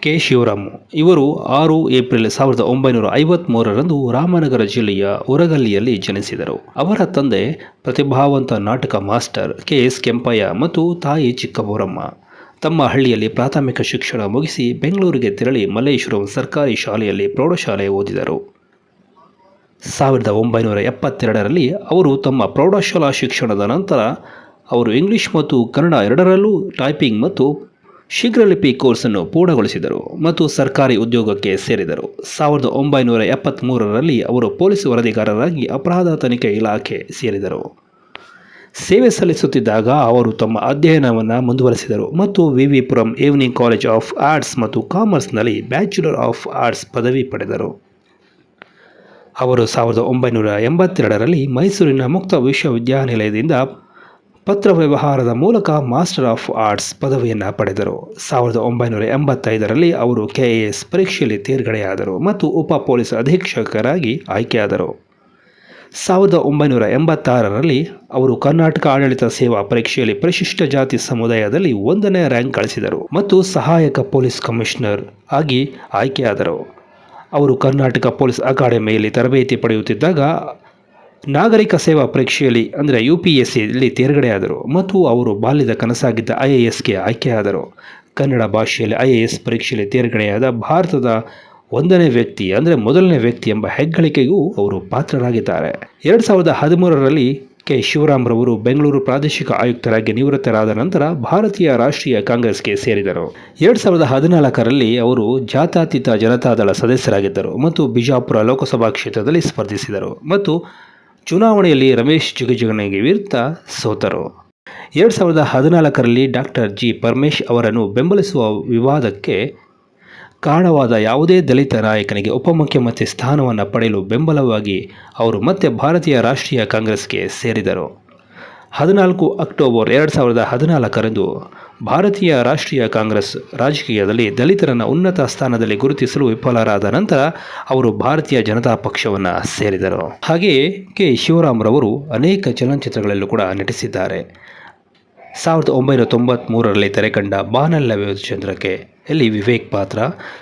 K. Shivaram. ಇವರು ಆರು April ಸಾವಿರದ ಒಂಬೈನೂರ ಐವತ್ತ್ಮೂರರಂದು ರಾಮನಗರ ಜಿಲ್ಲೆಯ ಉರಗಲ್ಲಿಯಲ್ಲಿ ಜನಿಸಿದರು. ಅವರ ತಂದೆ ಪ್ರತಿಭಾವಂತ ನಾಟಕ ಮಾಸ್ಟರ್ ಕೆ. ಎಸ್. ಕೆಂಪಯ್ಯ ಮತ್ತು ತಾಯಿ ಚಿಕ್ಕಬೋರಮ್ಮ. ತಮ್ಮ ಹಳ್ಳಿಯಲ್ಲಿ ಪ್ರಾಥಮಿಕ ಶಿಕ್ಷಣ ಮುಗಿಸಿ ಬೆಂಗಳೂರಿಗೆ ತೆರಳಿ ಮಲ್ಲೇಶ್ವರಂ ಸರ್ಕಾರಿ ಶಾಲೆಯಲ್ಲಿ ಪ್ರೌಢಶಾಲೆ ಓದಿದರು. ಸಾವಿರದ ಒಂಬೈನೂರ ಎಪ್ಪತ್ತೆರಡರಲ್ಲಿ ಅವರು ತಮ್ಮ ಪ್ರೌಢಶಾಲಾ ಶಿಕ್ಷಣದ ನಂತರ ಅವರು ಇಂಗ್ಲಿಷ್ ಮತ್ತು ಕನ್ನಡ ಎರಡರಲ್ಲೂ ಟೈಪಿಂಗ್ ಮತ್ತು ಶೀಘ್ರಲಿಪಿ ಕೋರ್ಸನ್ನು ಪೂರ್ಣಗೊಳಿಸಿದರು ಮತ್ತು ಸರ್ಕಾರಿ ಉದ್ಯೋಗಕ್ಕೆ ಸೇರಿದರು. ಸಾವಿರದ ಒಂಬೈನೂರ ಎಪ್ಪತ್ತ್ಮೂರರಲ್ಲಿ ಅವರು ಪೊಲೀಸ್ ವರದಿಗಾರರಾಗಿ ಅಪರಾಧ ತನಿಖೆ ಇಲಾಖೆ ಸೇರಿದರು. ಸೇವೆ ಸಲ್ಲಿಸುತ್ತಿದ್ದಾಗ ಅವರು ತಮ್ಮ ಅಧ್ಯಯನವನ್ನು ಮುಂದುವರೆಸಿದರು ಮತ್ತು V V Puram evening college of arts ಮತ್ತು ಕಾಮರ್ಸ್ನಲ್ಲಿ ಬ್ಯಾಚುಲರ್ ಆಫ್ ಆರ್ಟ್ಸ್ ಪದವಿ ಪಡೆದರು. ಅವರು ಸಾವಿರದ ಒಂಬೈನೂರ ಎಂಬತ್ತೆರಡರಲ್ಲಿ ಮೈಸೂರಿನ ಮುಕ್ತ ವಿಶ್ವವಿದ್ಯಾನಿಲಯದಿಂದ ಪತ್ರ ವ್ಯವಹಾರದ ಮೂಲಕ ಮಾಸ್ಟರ್ ಆಫ್ ಆರ್ಟ್ಸ್ ಪದವಿಯನ್ನು ಪಡೆದರು. ಸಾವಿರದ ಒಂಬೈನೂರ ಎಂಬತ್ತೈದರಲ್ಲಿ ಅವರು ಕೆ ಎ ಎಸ್ ಪರೀಕ್ಷೆಯಲ್ಲಿ ತೇರ್ಗಡೆಯಾದರು ಮತ್ತು ಉಪ ಪೊಲೀಸ್ ಅಧೀಕ್ಷಕರಾಗಿ ಆಯ್ಕೆಯಾದರು. ಸಾವಿರದ ಒಂಬೈನೂರ ಎಂಬತ್ತಾರರಲ್ಲಿ ಅವರು ಕರ್ನಾಟಕ ಆಡಳಿತ ಸೇವಾ ಪರೀಕ್ಷೆಯಲ್ಲಿ ಪರಿಶಿಷ್ಟ ಜಾತಿ ಸಮುದಾಯದಲ್ಲಿ ಒಂದನೇ ರ್ಯಾಂಕ್ ಗಳಿಸಿದರು ಮತ್ತು ಸಹಾಯಕ ಪೊಲೀಸ್ ಕಮಿಷನರ್ ಆಗಿ ಆಯ್ಕೆಯಾದರು. ಅವರು ಕರ್ನಾಟಕ ಪೊಲೀಸ್ ಅಕಾಡೆಮಿಯಲ್ಲಿ ತರಬೇತಿ ಪಡೆಯುತ್ತಿದ್ದಾಗ ನಾಗರಿಕ ಸೇವಾ ಪರೀಕ್ಷೆಯಲ್ಲಿ, ಅಂದರೆ ಯು ಪಿ ಎಸ್ ಸಿಯಲ್ಲಿ ತೇರ್ಗಡೆಯಾದರು ಮತ್ತು ಅವರು ಬಾಲ್ಯದ ಕನಸಾಗಿದ್ದ ಐ ಎ ಎಸ್ಗೆ ಆಯ್ಕೆಯಾದರು. ಕನ್ನಡ ಭಾಷೆಯಲ್ಲಿ ಐ ಎ ಎಸ್ ಪರೀಕ್ಷೆಯಲ್ಲಿ ತೇರ್ಗಡೆಯಾದ ಭಾರತದ ಒಂದನೇ ವ್ಯಕ್ತಿ, ಅಂದರೆ ಮೊದಲನೇ ವ್ಯಕ್ತಿ ಎಂಬ ಹೆಗ್ಗಳಿಕೆಗೂ ಅವರು ಪಾತ್ರರಾಗಿದ್ದಾರೆ. ಎರಡು ಸಾವಿರದ ಹದಿಮೂರರಲ್ಲಿ ಕೆ. ಶಿವರಾಮ್ರವರು ಬೆಂಗಳೂರು ಪ್ರಾದೇಶಿಕ ಆಯುಕ್ತರಾಗಿ ನಿವೃತ್ತರಾದ ನಂತರ ಭಾರತೀಯ ರಾಷ್ಟ್ರೀಯ ಕಾಂಗ್ರೆಸ್ಗೆ ಸೇರಿದರು. ಎರಡು ಸಾವಿರದ ಹದಿನಾಲ್ಕರಲ್ಲಿ ಅವರು ಜಾತ್ಯತೀತ ಜನತಾದಳ ಸದಸ್ಯರಾಗಿದ್ದರು ಮತ್ತು ಬಿಜಾಪುರ ಲೋಕಸಭಾ ಕ್ಷೇತ್ರದಲ್ಲಿ ಸ್ಪರ್ಧಿಸಿದರು ಮತ್ತು ಚುನಾವಣೆಯಲ್ಲಿ ರಮೇಶ್ ಜಿಗಜಿಗಣಿಗೆ ವಿರುದ್ಧ ಸೋತರು. ಎರಡು ಸಾವಿರದ ಹದಿನಾಲ್ಕರಲ್ಲಿ ಡಾಕ್ಟರ್ ಜಿ. ಪರಮೇಶ್ ಅವರನ್ನು ಬೆಂಬಲಿಸುವ ವಿವಾದಕ್ಕೆ ಕಾರಣವಾದ ಯಾವುದೇ ದಲಿತ ನಾಯಕನಿಗೆ ಉಪಮುಖ್ಯಮಂತ್ರಿ ಸ್ಥಾನವನ್ನು ಪಡೆಯಲು ಬೆಂಬಲವಾಗಿ ಅವರು ಮತ್ತೆ ಭಾರತೀಯ ರಾಷ್ಟ್ರೀಯ ಕಾಂಗ್ರೆಸ್ಗೆ ಸೇರಿದರು. ಹದಿನಾಲ್ಕು ಅಕ್ಟೋಬರ್ ಎರಡು ಸಾವಿರದ ಹದಿನಾಲ್ಕರಂದು ಭಾರತೀಯ ರಾಷ್ಟ್ರೀಯ ಕಾಂಗ್ರೆಸ್ ರಾಜಕೀಯದಲ್ಲಿ ದಲಿತರನ್ನು ಉನ್ನತ ಸ್ಥಾನದಲ್ಲಿ ಗುರುತಿಸಲು ವಿಫಲರಾದ ನಂತರ ಅವರು ಭಾರತೀಯ ಜನತಾ ಪಕ್ಷವನ್ನು ಸೇರಿದರು. ಹಾಗೆಯೇ ಕೆ. ಶಿವರಾಮ್ರವರು ಅನೇಕ ಚಲನಚಿತ್ರಗಳಲ್ಲೂ ಕೂಡ ನಟಿಸಿದ್ದಾರೆ. ಸಾವಿರದ ಒಂಬೈನೂರ ತೊಂಬತ್ತ್ಮೂರರಲ್ಲಿ ತೆರೆಕಂಡ ಬಾನಲ್ಲ ಚಂದ್ರಕ್ಕೆ ಇಲ್ಲಿ ವಿವೇಕ್ ಪಾತ್ರ,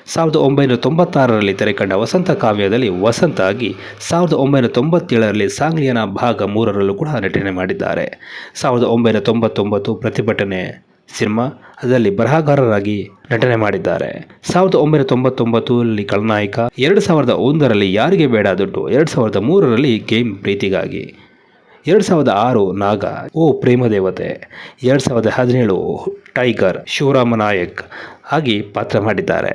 ಸಾವಿರದ ಒಂಬೈನೂರ ತೊಂಬತ್ತಾರರಲ್ಲಿ ತೆರೆಕಂಡ ವಸಂತ ಕಾವ್ಯದಲ್ಲಿ ವಸಂತ ಆಗಿ ಸಾವಿರದ ಒಂಬೈನೂರ ತೊಂಬತ್ತೇಳರಲ್ಲಿ ಸಾಂಗ್ಲಿಯನ ಭಾಗ ಮೂರರಲ್ಲೂ ಕೂಡ ನಟನೆ ಮಾಡಿದ್ದಾರೆ. ಸಾವಿರದ ಒಂಬೈನೂರ ತೊಂಬತ್ತೊಂಬತ್ತು ಪ್ರತಿಭಟನೆ ಸಿನಿಮಾ ಅದರಲ್ಲಿ ಬರಹಗಾರರಾಗಿ ನಟನೆ ಮಾಡಿದ್ದಾರೆ. ಸಾವಿರದ ಒಂಬೈನೂರ ತೊಂಬತ್ತೊಂಬತ್ತರಲ್ಲಿ ಖಳನಾಯಕ, ಎರಡು ಸಾವಿರದ ಒಂದರಲ್ಲಿ ಯಾರಿಗೆ ಬೇಡ ದುಡ್ಡು, ಎರಡು ಸಾವಿರದ ಮೂರರಲ್ಲಿ ಗೇಮ್ ಪ್ರೀತಿಗಾಗಿ. ಎರಡು ಸಾವಿರದ ಆರು ನಾಗ, ಓ ಪ್ರೇಮ ದೇವತೆ ಎರಡು ಸಾವಿರದ ಹದಿನೇಳು ಟೈಗರ್ ಶಿವರಾಮ ನಾಯಕ್ ಆಗಿ ಪಾತ್ರ ಮಾಡಿದ್ದಾರೆ.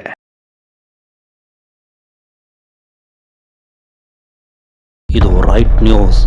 ಇದು ರೈಟ್ ನ್ಯೂಸ್.